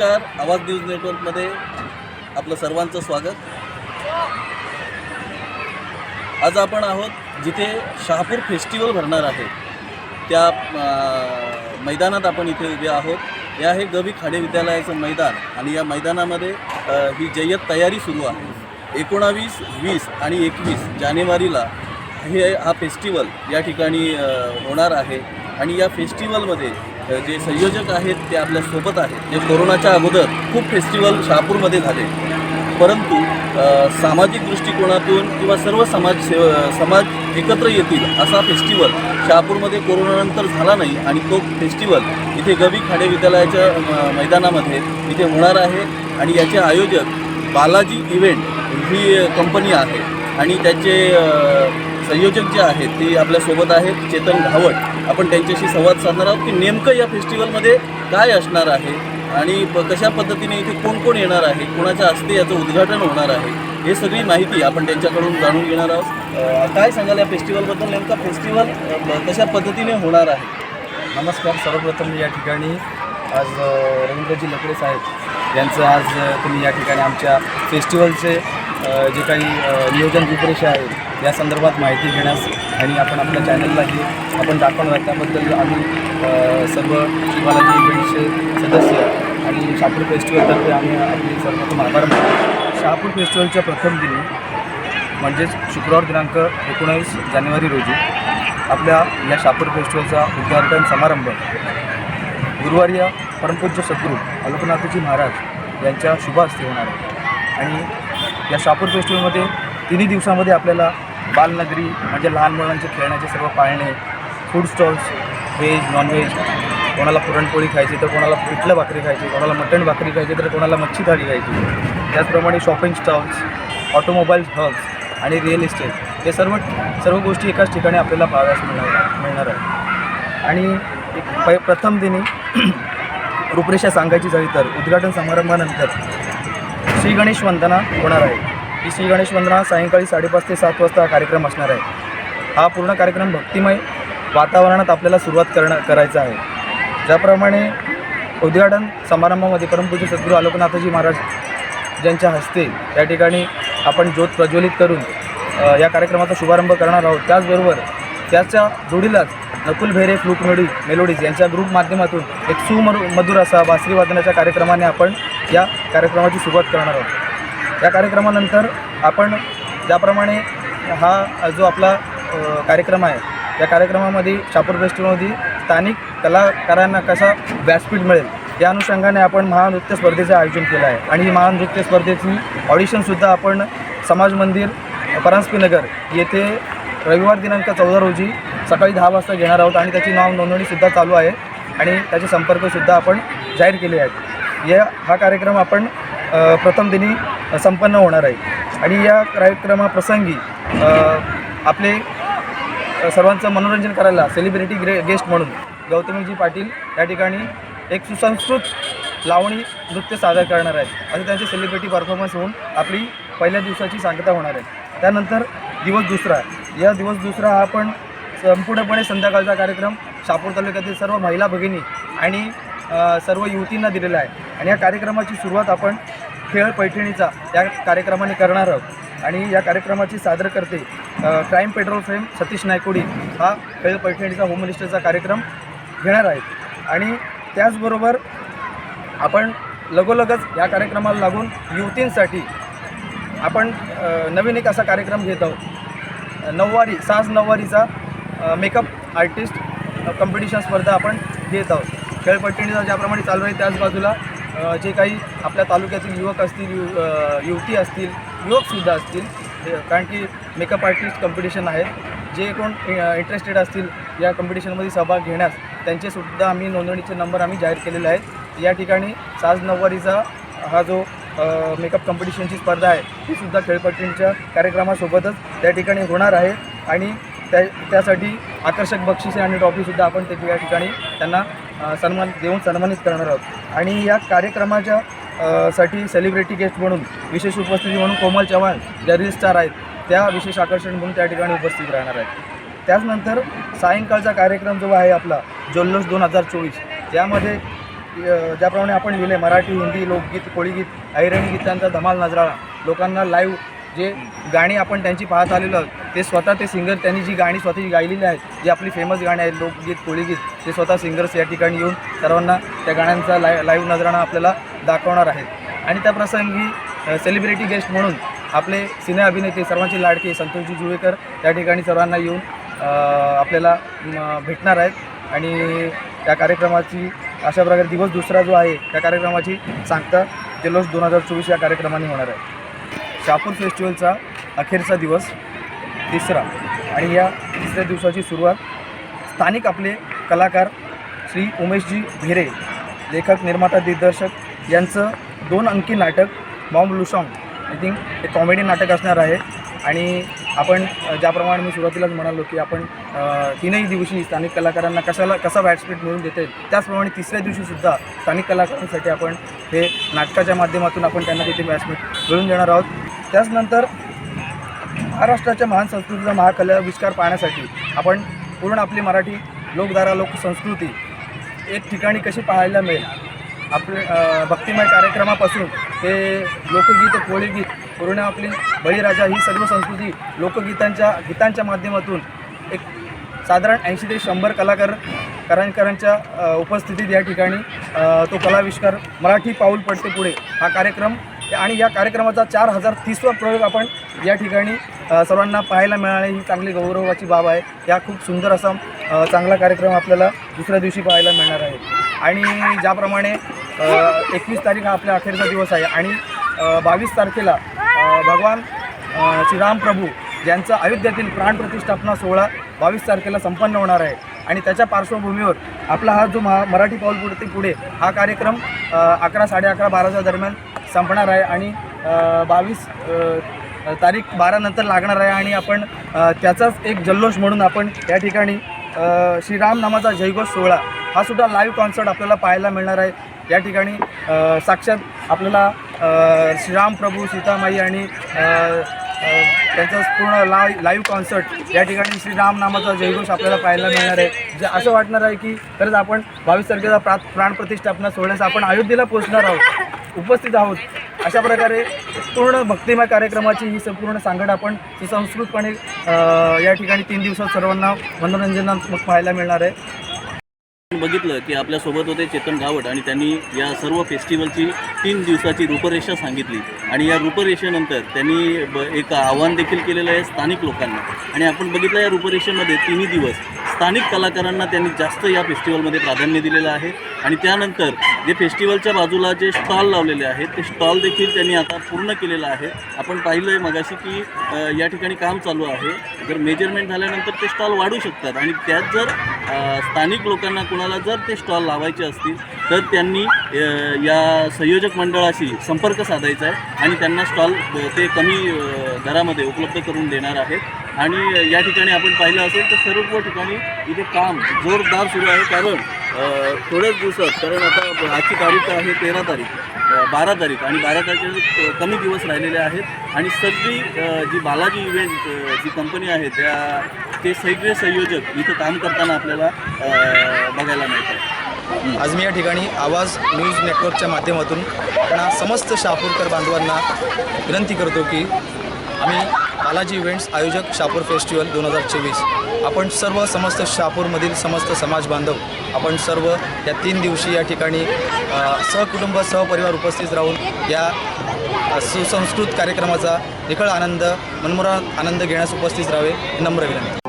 नमस्कार. आवाज न्यूज नेटवर्कमध्ये आपलं सर्वांचं स्वागत. आज आपण आहोत जिथे शहापूर फेस्टिवल भरणार आहे. त्या मैदानात आपण इथे उभे आहोत. हे आहे गवी खाडे विद्यालयाचं मैदान आणि या मैदानामध्ये ही जय्यत तयारी सुरू आहे. एकोणावीस वीस आणि एकवीस जानेवारीला हे हा फेस्टिवल या ठिकाणी होणार आहे. आणि या फेस्टिवलमध्ये जे संयोजक आहेत ते आपल्यासोबत आहेत. जे कोरोनाच्या अगोदर खूप फेस्टिवल शहापूरमध्ये झाले. परंतु सामाजिक दृष्टिकोनातून किंवा सर्व समाज सेव समाज एकत्र येतील असा फेस्टिवल शहापूरमध्ये कोरोनानंतर झाला नाही आणि तो फेस्टिवल इथे गवी खाडे विद्यालयाच्या मैदानामध्ये इथे होणार आहे आणि याचे आयोजक बालाजी इव्हेंट ही कंपनी आहे. आणि त्याचे संयोजक जे आहेत ते आपल्यासोबत आहेत. चेतन घावट आपण त्यांच्याशी संवाद साधणार आहोत की नेमकं या फेस्टिवलमध्ये काय असणार आहे आणि कशा पद्धतीने इथे कोण कोण येणार आहे कोणाच्या हस्ते याचं उद्घाटन होणार आहे हे सगळी माहिती आपण त्यांच्याकडून जाणून घेणार आहोत. काय सांगाल या फेस्टिवलबद्दल? नेमका फेस्टिवल कशा पद्धतीने होणार आहे? नमस्कार सर्वप्रथम या ठिकाणी आज रवींद्रजी लकडे साहेब यांचं आज तुम्ही या ठिकाणी आमच्या फेस्टिवलचे जे काही नियोजन रूपरेषा आहे या संदर्भात माहिती घेण्यास आणि आपण आपल्या चॅनललाही आपण दाखवणार त्याबद्दल आम्ही सर्व शिवालाजी इव्हेंटचे सदस्य आणि शहापूर फेस्टिवलतर्फे आम्ही आपली सर्वप्रथम आभार मानतो. शहापूर फेस्टिवलच्या प्रथम दिनी म्हणजेच शुक्रवार दिनांक एकोणावीस जानेवारी रोजी आपल्या या शापूर फेस्टिवलचा उद्घाटन समारंभ गुरुवारी या परमपूज्य सद्गुरू अलोकनाथजी महाराज यांच्या शुभ हस्ते होणार आहे. आणि या शहापूर फेस्टिवलमध्ये तिन्ही दिवसामध्ये आपल्याला बालनगरी म्हणजे लहान मुलांचे खेळण्याचे सर्व पाळणे फूड स्टॉल्स व्हेज नॉनव्हेज कोणाला पुरणपोळी खायची तर कोणाला पिठलं भाकरी खायची कोणाला मटण भाकरी खायची तर कोणाला मच्छी थाळी खायची. त्याचप्रमाणे शॉपिंग स्टॉल्स ऑटोमोबाईल्स हब्स आणि रिअल इस्टेट हे सर्व सर्व गोष्टी एकाच ठिकाणी आपल्याला पाहाव्यास मिळणार मिळणार आहे आणि एक पै प्रथम दिनी रूपरेषा सांगायची झाली तर उद्घाटन समारंभानंतर श्री गणेश वंदना होणार आहे ही श्री गणेश वंदना सायंकाळी साडेपाच ते सात वाजता कार्यक्रम असणार आहे. हा पूर्ण कार्यक्रम भक्तिमय वातावरणात आपल्याला सुरुवात करणं करायचा आहे. ज्याप्रमाणे उद्घाटन समारंभामध्ये परमपूज्य सद्गुरू आलोकनाथजी महाराज ज्यांच्या हस्ते या ठिकाणी आपण ज्योत प्रज्वलित करून या कार्यक्रमाचा शुभारंभ करणार आहोत. त्याचबरोबर त्याच्या जोडीलाच नकुल भेरे फ्लूक मेडी मेलोडीज यांच्या ग्रुप माध्यमातून एक सुमर मधुर असा बासरी वादनाच्या कार्यक्रमाने आपण या कार्यक्रमाची सुरुवात करणार आहोत. या कार्यक्रमानंतर आपण ज्याप्रमाणे हा जो आपला कार्यक्रम आहे या कार्यक्रमामध्ये शापूर फेस्टिवलमध्ये स्थानिक कलाकारांना कसा व्यासपीठ मिळेल या अनुषंगाने आपण महानृत्य स्पर्धेचं आयोजन केलं आहे. आणि ही महानृत्य स्पर्धेची ऑडिशनसुद्धा आपण समाज मंदिर परांजपीनगर येथे रविवार दिनांक चौदा रोजी सकाळी दहा वाजता घेणार आहोत आणि त्याची नाव नोंदणीसुद्धा चालू आहे आणि त्याचे संपर्कसुद्धा आपण जाहीर केले आहेत. या हा कार्यक्रम आपण प्रथम दिनी संपन्न होणार आहे. आणि या कार्यक्रमाप्रसंगी आपले सर्वांचं मनोरंजन करायला सेलिब्रिटी ग्रे गेस्ट म्हणून गौतमीजी पाटील या ठिकाणी एक सुसंस्कृत लावणी नृत्य सादर करणार आहेत. आणि त्यांचे सेलिब्रिटी परफॉर्मन्स होऊन आपली पहिल्या दिवसाची सांगता होणार आहे. त्यानंतर दिवस दुसरा. या दिवस दुसरा हा आपण संपूर्णपणे संध्याकाळचा कार्यक्रम शापूर तालुक्यातील सर्व महिला भगिनी आणि सर्व युवतींना दिलेला आहे. आणि या कार्यक्रमाची सुरुवात आपण खेळ पैठणीचा या कार्यक्रमाने करणार आहोत. आणि या कार्यक्रमाची सादर करते Crime Patrol fame Satish Naikodi. हा खेळ पैठणीचा होम मिनिस्टरचा कार्यक्रम घेणार आहेत. आणि त्याचबरोबर आपण लगोलगच या कार्यक्रमाला लागून युवतींसाठी आपण नवीन एक असा कार्यक्रम घेत आहोत. नऊवारी साज नऊवारीचा मेकअप आर्टिस्ट कॉम्पिटिशन स्पर्धा आपण घेत आहोत. खेळपट्टीचा ज्याप्रमाणे चालू आहे त्याच बाजूला जे काही आपल्या तालुक्यातील युवक असतील यु युवती असतील युवकसुद्धा असतील कारण की मेकअप आर्टिस्ट कॉम्पिटिशन आहे. जे कोण इंटरेस्टेड असतील या कॉम्पिटिशनमध्ये सहभाग घेण्यास त्यांचेसुद्धा आम्ही नोंदणीचे नंबर आम्ही जाहीर केलेले आहेत. या ठिकाणी साज नऊवारीचा हा जो मेकअप कॉम्पिटिशनची स्पर्धा आहे ती सुद्धा खेळपट्टींच्या कार्यक्रमासोबतच त्या ठिकाणी होणार आहे. आणि त्या त्यासाठी आकर्षक बक्षिसे आणि ट्रॉफीसुद्धा आपण ते या ठिकाणी त्यांना सन्मान देऊन सन्मानित करणार आहोत. आणि या कार्यक्रमाच्या साठी सेलिब्रिटी गेस्ट म्हणून विशेष उपस्थिती म्हणून कोमल चव्हाण ज्या रील स्टार आहेत त्या विशेष आकर्षण म्हणून त्या ठिकाणी उपस्थित राहणार आहेत. त्याचनंतर सायंकाळचा कार्यक्रम जो आहे आपला जल्लोष दोन हजार चोवीस त्यामध्ये ज्याप्रमाणे आपण लिहिले मराठी हिंदी लोकगीत कोळीगीत ऐरणी गीतांचा धमाल नजराळा लोकांना लाईव्ह जे गाणी आपण त्यांची पाहत आलेलो आहोत ते स्वतः ते सिंगर त्यांनी जी गाणी स्वतःची गायलेली आहेत जी आपली फेमस गाणी आहेत लोकगीत कोळीगीत ते स्वतः सिंगर्स या ठिकाणी येऊन सर्वांना त्या गाण्यांचा लाय लाईव्ह नजराणा आपल्याला दाखवणार आहेत. आणि त्या प्रसंगी सेलिब्रिटी गेस्ट म्हणून आपले सिने अभिनेते सर्वांचे लाडके संतोषजी जुवेकर त्या ठिकाणी सर्वांना येऊन आपल्याला भेटणार आहेत. आणि त्या कार्यक्रमाची अशा प्रकारे दिवस दुसरा जो आहे त्या कार्यक्रमाची सांगता जल्लोष दोन हजार चोवीस या कार्यक्रमाने होणार आहे. शापूर फेस्टिवलचा अखेरचा दिवस तिसरा आणि या तिसऱ्या दिवसाची सुरुवात स्थानिक आपले कलाकार श्री उमेशजी भिरे लेखक निर्माता दिग्दर्शक यांचं दोन अंकी नाटक बॉम्ब लुसॉंग आय थिंक हे कॉमेडी नाटक असणार आहे. आणि आपण ज्याप्रमाणे मी सुरुवातीलाच म्हणालो की आपण तीनही दिवशी स्थानिक कलाकारांना कशाला कसा व्यासपीठ मिळून देते त्याचप्रमाणे तिसऱ्या दिवशीसुद्धा स्थानिक कलाकारांसाठी आपण हे नाटकाच्या माध्यमातून आपण त्यांना तिथे व्यासपीठ मिळून देणार आहोत. त्याचनंतर महाराष्ट्राच्या महान संस्कृतीचा महाकलाविष्कार पाहण्यासाठी आपण पूर्ण आपली मराठी लोकधारा लोकसंस्कृती एक ठिकाणी कशी पाहायला मिळेल? आपले भक्तिमय कार्यक्रमापासून ते लोकगीत कोळीगीत पूर्ण आपली बळीराजा ही सर्व संस्कृती लोकगीतांच्या गीतांच्या माध्यमातून एक साधारण ऐंशी ते शंभर कलाकार करांकरांच्या उपस्थितीत या ठिकाणी तो कलाविष्कार मराठी पाऊल पडते पुढे. हा कार्यक्रम आणि या कार्यक्रमाचा चार हजार तीसवा प्रयोग आपण या ठिकाणी सर्वांना पाहायला मिळाले. ही चांगली गौरवाची बाब आहे. या खूप सुंदर असा चांगला कार्यक्रम आपल्याला दुसऱ्या दिवशी पाहायला मिळणार आहे. आणि ज्याप्रमाणे एकवीस तारीख हा आपल्या अखेरचा दिवस आहे आणि बावीस तारखेला भगवान श्रीराम प्रभू ज्यांचा अयोध्येतील प्राणप्रतिष्ठापना सोहळा बावीस तारखेला संपन्न होणार आहे. आणि त्याच्या पार्श्वभूमीवर आपला हा जो महा मराठी पाऊल पुढे पुढे हा कार्यक्रम अकरा साडे अकरा बाराच्या दरम्यान संपणार आहे आणि बावीस तारीख बारानंतर लागणार आहे आणि आपण त्याचाच एक जल्लोष म्हणून आपण या ठिकाणी श्रीराम नामाचा जयघोष सोहळा हा सुद्धा लाईव्ह कॉन्सर्ट आपल्याला पाहायला मिळणार आहे. या ठिकाणी साक्षात आपल्याला श्रीराम प्रभू सीतामाई आणि त्यांचं पूर्ण लाय लाईव्ह कॉन्सर्ट या ठिकाणी श्रीराम नामाचा जयघोष आपल्याला पाहायला मिळणार आहे. जे असं वाटणार आहे की खरंच आपण बावीस तारखेचा प्रा प्राणप्रतिष्ठापना सोहळ्यास आपण अयोध्येला पोहोचणार आहोत उपस्थित आहोत. अशा प्रकारे पूर्ण भक्तिमय कार्यक्रमाची ही संपूर्ण सांगड आपण सुसंस्कृतपणे या ठिकाणी तीन दिवसात सर्वांना मनोरंजनात्मक पाहायला मिळणार आहे. आपण बघितलं की आपल्यासोबत होते चेतन गावट आणि त्यांनी या सर्व फेस्टिवलची तीन दिवसाची रूपरेषा सांगितली. आणि या रूपरेषेनंतर त्यांनी ब एक आव्हान देखील केलेलं आहे स्थानिक लोकांना. आणि आपण बघितलं या रूपरेषेमध्ये तिन्ही दिवस स्थानिक कलाकारांना त्यांनी जास्त या फेस्टिवलमध्ये प्राधान्य दिलेलं आहे. आणि त्यानंतर जे फेस्टिवलच्या बाजूला जे स्टॉल लावलेले आहेत ते स्टॉल देखील त्यांनी आता पूर्ण केलेलं आहे. आपण पाहिलं आहे मगाशी की या ठिकाणी काम चालू आहे. जर मेजरमेंट झाल्यानंतर ते स्टॉल वाढू शकतात आणि त्यात जर स्थानिक लोकांना कुणाला जर ते स्टॉल लावायचे असतील तर त्यांनी या संयोजक मंडळाशी संपर्क साधायचा आहे आणि त्यांना स्टॉल ते कमी दरामध्ये उपलब्ध करून देणार आहेत. आणि या ठिकाणी आपण पाहिलं असेल तर सर्व ठिकाणी इथे काम जोरदार सुरू आहे. कारण थोड्याच दिवसात कारण आता आजची तारीख आहे तेरा तारीख बारा तारीख आणि बारा तारखेचे कमी दिवस राहिलेले आहेत आणि सगळी जी बालाजी इव्हेंट जी कंपनी आहे त्या ते सगळे संयोजक इथं काम करताना आपल्याला बघायला मिळतात. आज मी या ठिकाणी आवाज न्यूज नेटवर्कच्या माध्यमातून समस्त शहापूरकर बांधवांना विनंती करतो की आम्ही बालाजी इव्हेंट्स आयोजक शापूर फेस्टिवल दोन हजार चोवीस. आपण सर्व समस्त शहापूरमधील समस्त समाज बांधव आपण सर्व या तीन दिवशी या ठिकाणी सहकुटुंब सहपरिवार उपस्थित राहून या सुसंस्कृत कार्यक्रमाचा निखळ आनंद मनमुराद आनंद घेण्यास उपस्थित राहावे नम्र विनंती.